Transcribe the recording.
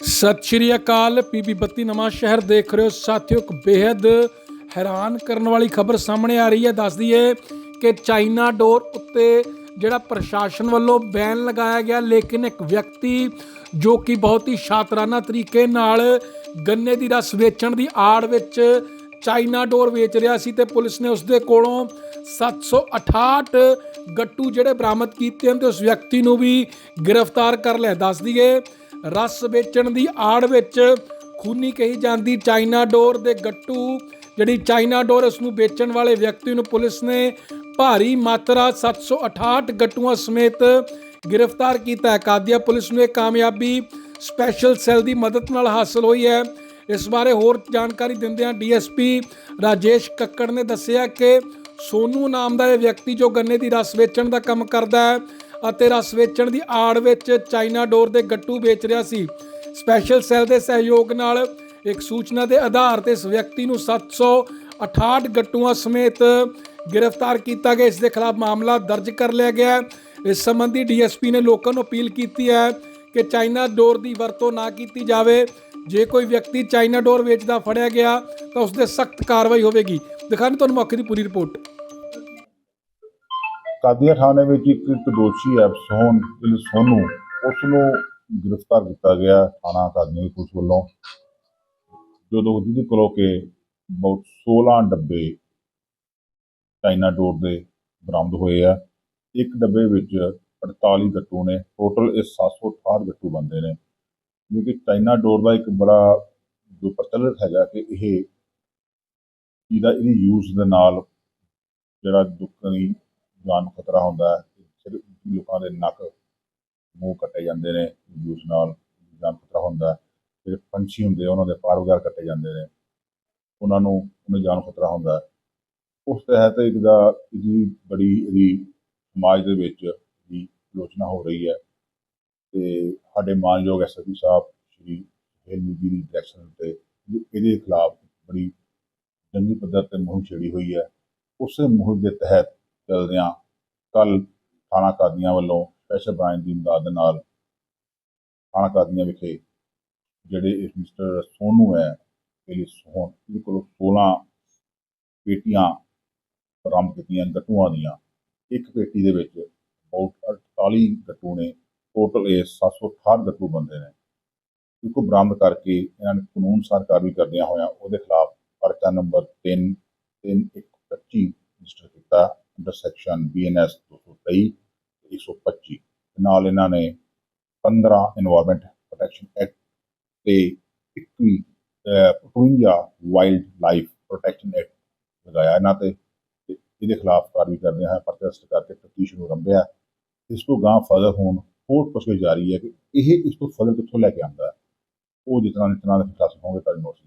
ਸਤਿ ਸ਼੍ਰੀ ਅਕਾਲ ਪੀਬੀ ਬੱਤੀ ਨਵਾਂ ਸ਼ਹਿਰ ਦੇਖ ਰਹੇ ਹੋ। ਸਾਥੀਓ, ਇੱਕ ਬੇहद ਹੈਰਾਨ ਕਰਨ ਵਾਲੀ ਖਬਰ ਸਾਹਮਣੇ ਆ ਰਹੀ ਹੈ। ਦੱਸ ਦਈਏ ਕਿ ਚਾਈਨਾ ਡੋਰ ਉੱਤੇ ਜਿਹੜਾ ਪ੍ਰਸ਼ਾਸਨ ਵੱਲੋਂ ਬੈਨ ਲਗਾਇਆ ਗਿਆ, ਲੇਕਿਨ ਇੱਕ ਵਿਅਕਤੀ ਜੋ ਕਿ ਬਹੁਤ ਹੀ ਸ਼ਾਤਰਾਨਾ ਤਰੀਕੇ ਨਾਲ ਗੰਨੇ ਦੀ ਰਸ ਵੇਚਣ ਦੀ ਆੜ ਵਿੱਚ ਚਾਈਨਾ ਡੋਰ ਵੇਚ ਰਿਹਾ ਸੀ ਤੇ ਪੁਲਿਸ ਨੇ ਉਸ ਦੇ ਕੋਲੋਂ 768 ਗੱਟੂ ਜਿਹੜੇ ਬਰਾਮਦ ਕੀਤੇ ਹਨ ਤੇ ਉਸ ਵਿਅਕਤੀ ਨੂੰ ਵੀ ਗ੍ਰਿਫਤਾਰ ਕਰ ਲਿਆ। ਦੱਸ ਦਈਏ ਰਸ ਵੇਚਣ ਦੀ ਆੜ ਵਿੱਚ ਖੂਨੀ ਕਹੀ ਜਾਂਦੀ ਚਾਈਨਾ ਡੋਰ ਦੇ ਗੱਟੂ। ਜਿਹੜੀ ਚਾਈਨਾ ਡੋਰ ਉਸ ਨੂੰ ਵੇਚਣ ਵਾਲੇ ਵਿਅਕਤੀ ਨੂੰ ਪੁਲਿਸ ਨੇ ਭਾਰੀ ਮਾਤਰਾ 768 ਗੱਟੂਆਂ ਸਮੇਤ ਗ੍ਰਿਫਤਾਰ ਕੀਤਾ ਹੈ। ਕਾਦੀਆ ਪੁਲਿਸ ਨੂੰ ਇਹ ਕਾਮਯਾਬੀ ਸਪੈਸ਼ਲ ਸੈੱਲ ਦੀ ਮਦਦ ਨਾਲ ਹਾਸਲ ਹੋਈ ਹੈ। ਇਸ ਬਾਰੇ ਹੋਰ ਜਾਣਕਾਰੀ ਦਿੰਦਿਆਂ ਡੀਐਸਪੀ ਰਾਜੇਸ਼ ਕੱਕੜ ਨੇ ਦੱਸਿਆ ਕਿ ਸੋਨੂ ਨਾਮ ਦਾ ਇਹ ਵਿਅਕਤੀ ਜੋ ਗੰਨੇ ਦੀ ਰਸ ਵੇਚਣ ਦਾ ਕੰਮ ਕਰਦਾ ਹੈ ਅਤੇ ਰਸ ਵੇਚਣ ਦੀ ਆੜ ਵਿੱਚ ਚਾਈਨਾ ਡੋਰ ਦੇ ਗੱਟੂ ਵੇਚ ਰਿਹਾ ਸੀ। ਸਪੈਸ਼ਲ ਸੈੱਲ ਦੇ ਸਹਿਯੋਗ ਨਾਲ ਇੱਕ ਸੂਚਨਾ ਦੇ ਆਧਾਰ ਤੇ ਇਸ ਵਿਅਕਤੀ ਨੂੰ 768 ਗੱਟੂਆਂ ਸਮੇਤ ਗ੍ਰਿਫਤਾਰ ਕੀਤਾ ਗਿਆ। ਇਸ ਦੇ ਖਿਲਾਫ ਮਾਮਲਾ ਦਰਜ ਕਰ ਲਿਆ ਗਿਆ। ਇਸ ਸੰਬੰਧੀ ਡੀਐਸਪੀ ਨੇ ਲੋਕਾਂ ਨੂੰ ਅਪੀਲ ਕੀਤੀ ਹੈ ਕਿ ਚਾਈਨਾ ਡੋਰ ਦੀ ਵਰਤੋਂ ਨਾ ਕੀਤੀ ਜਾਵੇ। ਜੇ ਕੋਈ ਵਿਅਕਤੀ ਚਾਈਨਾ ਡੋਰ ਵੇਚਦਾ ਫੜਿਆ ਗਿਆ ਤਾਂ ਉਸ ਦੇ ਸਖਤ ਕਾਰਵਾਈ ਹੋਵੇਗੀ। ਦਿਖਾਣ ਤੁਹਾਨੂੰ ਮੌਕੇ ਦੀ ਪੂਰੀ ਰਿਪੋਰਟ। ਕਾਦੀਆਂ ਥਾਣੇ ਵਿੱਚ ਇੱਕ ਇੱਕ ਦੋਸ਼ੀ ਹੈ ਸੋਹਨ ਸੋਨੂ ਉਸ ਨੂੰ ਗ੍ਰਿਫਤਾਰ ਕੀਤਾ ਗਿਆ ਥਾਣਾ ਕਾਦੀਆਂ ਪੁਲਿਸ ਵੱਲੋਂ। ਜਦੋਂ ਜਿਹਦੇ ਕੋਲੋਂ ਕਿ ਬਹੁਤ 16 ਡੱਬੇ ਚਾਈਨਾ ਡੋਰ ਦੇ ਬਰਾਮਦ ਹੋਏ ਆ, ਇੱਕ ਡੱਬੇ ਵਿੱਚ 48 ਗੱਟੂ ਨੇ, ਟੋਟਲ ਇਹ 768 ਗੱਟੂ ਬੰਦੇ ਨੇ। ਜੋ ਕਿ ਚਾਈਨਾ ਡੋਰ ਦਾ ਇੱਕ ਬੜਾ ਜੋ ਪ੍ਰਚਲਿਤ ਹੈਗਾ ਕਿ ਇਹ, ਇਹਦਾ ਇਹਦੀ ਯੂਜ਼ ਦੇ ਨਾਲ ਜਿਹੜਾ ਲੋਕਾਂ ਦੀ ਜਾਨ ਨੂੰ ਖਤਰਾ ਹੁੰਦਾ ਹੈ ਸਿਰ ਲੋਕਾਂ ਦੇ ਨੱਕ ਮੂੰਹ ਕੱਟੇ ਜਾਂਦੇ ਨੇ, ਜੂਸ ਨਾਲ ਜਾਨ ਖਤਰਾ ਹੁੰਦਾ ਹੈ ਜਿਹੜੇ ਪੰਛੀ ਹੁੰਦੇ ਉਹਨਾਂ ਦੇ ਪਾਰ ਵਗੈਰਾ ਕੱਟੇ ਜਾਂਦੇ ਨੇ, ਉਹਨਾਂ ਨੂੰ, ਉਹਨਾਂ ਜਾਨ ਖਤਰਾ ਹੁੰਦਾ ਹੈ। ਉਸ ਤਹਿਤ ਇੱਕ ਦਾ ਇਹਦੀ ਬੜੀ ਇਹਦੀ ਸਮਾਜ ਦੇ ਵਿੱਚ ਦੀ ਆਲੋਚਨਾ ਹੋ ਰਹੀ ਹੈ, ਤੇ ਸਾਡੇ ਮਾਨਯੋਗ ਐਸਐਸਪੀ ਸਾਹਿਬ, ਸ਼੍ਰੀ ਹੈਲਮੀ ਜੀ ਦੀ ਡਾਇਰੈਕਸ਼ਨ ਤੇ ਇਹਦੇ ਖਿਲਾਫ ਬੜੀ ਜੰਗੀ ਪੱਧਰ ਤੇ ਮੁਹਿੰਮ ਛੇੜੀ ਹੋਈ ਹੈ। ਉਸੇ ਮੁਹਿੰਮ ਦੇ ਤਹਿਤ ਚਲਦਿਆਂ ਕੱਲ ਥਾਣਾ ਕਾਦੀਆਂ ਵੱਲੋਂ ਸਪੈਸ਼ਲ ਬ੍ਰਾਂਚ ਦੀ imdad ਦੇ ਨਾਲ ਥਾਣਾ ਕਾਦੀਆਂ ਵਿਖੇ ਜਿਹੜੇ ਮਿਸਟਰ ਸੋਨੂ ਹੈ ਇਹ ਸੋਹਣ, ਇਹਦੇ ਕੋਲੋਂ 16 ਪੇਟੀਆਂ ਬਰਾਮਦ ਕੀਤੀਆਂ ਗੱਟੂਆਂ ਦੀਆਂ। ਇੱਕ ਪੇਟੀ ਦੇ ਵਿੱਚ ਬਹੁਤ 48 ਗੱਟੂ ਨੇ। ਟੋਟਲ ਇਹ 768 ਗੱਟੂ ਬੰਦੇ ਨੇ। ਇਸਕੋ ਬਰਾਮਦ ਕਰਕੇ ਇਹਨਾਂ ਨੂੰ ਕਾਨੂੰਨ ਅਨੁਸਾਰ ਕਾਰਵਾਈ ਕਰਦਿਆਂ ਹੋਇਆਂ ਉਹਦੇ ਖਿਲਾਫ ਪਰਚਾ ਨੰਬਰ 3 3125 ਅੰਡਰ ਸੈਕਸ਼ਨ ਬੀਐਨਐਸ 223 125 ਨਾਲ ਇਹਨਾਂ ਨੇ 15 এনवायरमेंट ਪ੍ਰੋਟੈਕਸ਼ਨ ਐਕਟ ਤੇ 21 52 ਵਾਈਲਡ ਲਾਈਫ ਪ੍ਰੋਟੈਕਸ਼ਨ ਐਕਟ ਲਗਾਇਆ ਇਹਨਾਂ ਤੇ ਇਹਦੇ ਖਿਲਾਫ ਕਾਰਵਾਈ ਕਰਦੇ ਹਾਂ ਪ੍ਰੋਟੈਸਟ ਕਰਕੇ ਤਫਤੀਸ਼ ਨੂੰ ਰੰਭਿਆ ਇਸ ਤੋਂ ਗਾਂ ਫਰਦਰ ਹੋਣ ਕੋਰਟ ਪੁੱਛਗਿੱਛ ਜਾਰੀ ਹੈ ਕਿ ਇਹ ਇਸ ਤੋਂ ਫਰਦਰ ਕਿੱਥੋਂ ਲੈ ਕੇ ਆਉਂਦਾ ਉਹ ਜਿਤਨਾ ਨਿਤਨਾ ਦੇ ਫੈਸਲਾ ਹੋਣਗੇ ਤਾਂ ਨੋਟਿਸ